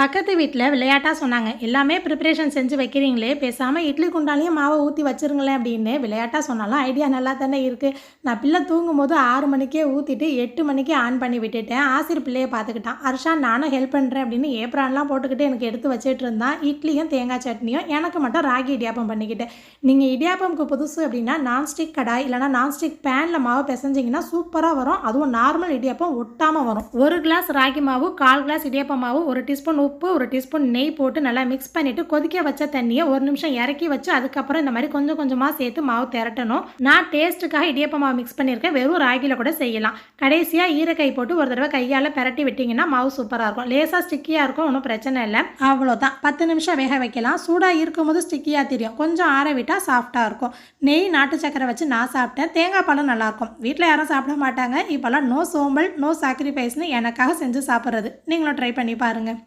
பக்கத்து வீட்டில் விளையாட்டாக சொன்னாங்க. எல்லாமே ப்ரிப்பரேஷன் செஞ்சு வைக்கிறீங்களே பேசாமல் இட்லி குண்டாலையும் மாவை ஊற்றி வச்சிருங்களேன் அப்படின்னு விளையாட்டாக சொன்னாலும் ஐடியா நல்லா தானே இருக்குது நான் பிள்ளை தூங்கும் போது ஆறு மணிக்கே ஊற்றிட்டு எட்டு மணிக்கே ஆன் பண்ணி விட்டுட்டேன். ஆசிரியர் பிள்ளையை பார்த்துக்கிட்டான். அர்ஷா நானும் ஹெல்ப் பண்ணுறேன் அப்படின்னு ஏப்ரான்லாம் போட்டுக்கிட்டு எனக்கு எடுத்து வச்சுட்டு இருந்தான். இட்லியும் தேங்காய் சட்னியும் எனக்கு மட்டும் ராகி இடியாப்பம் பண்ணிக்கிட்டேன் நீங்கள் இடியாப்பம்க்கு புதுசு அப்படின்னா நான்ஸ்டிக் கடாய் இல்லைனா நான்ஸ்டிக் பேனில் மாவு பிசைஞ்சிங்கன்னா சூப்பராக வரும். அதுவும் நார்மல் இடியாப்பம் ஒட்டாமல் வரும். ஒரு கிளாஸ் ராகி மாவு கால் கிளாஸ் இடியாப்பம் மாவு ஒரு டீஸ்பூன் உப்பு ஒரு டீஸ்பூன் நெய் போட்டு நல்லா மிக்ஸ் பண்ணிவிட்டு கொதிக்க வச்ச தண்ணியை ஒரு நிமிஷம் இறக்கி வச்சு அதுக்கப்புறம் இந்த மாதிரி கொஞ்சம் கொஞ்சமாக சேர்த்து மாவு திரட்டணும். நான் டேஸ்ட்டுக்காக இடியப்ப மாவு மிக்ஸ் பண்ணியிருக்கேன். வெறும் ராகியில் கூட செய்யலாம். கடைசியாக ஈரக்கை போட்டு ஒரு தடவை கையால் பிரட்டி விட்டிங்கன்னா மாவு சூப்பராக இருக்கும். லேசாக ஸ்டிக்கியாக இருக்கும் ஒன்றும் பிரச்சனை இல்லை. அவ்வளோதான் பத்து நிமிஷம் வேக வைக்கலாம். சூடாக இருக்கும்போது ஸ்டிக்கியாக தெரியும். கொஞ்சம் ஆற விட்டால் சாஃப்டாக இருக்கும். நெய் நாட்டு சக்கரை வச்சு நான் சாப்பிட்டேன். தேங்காய் பழம் நல்லாயிருக்கும் வீட்டில் யாரும் சாப்பிட மாட்டாங்க. இப்போல்லாம் நோ சோம்பல் நோ சாக்ரிஃபைஸ்னு எனக்காக செஞ்சு சாப்பிட்றது. நீங்களும் ட்ரை பண்ணி பாருங்கள்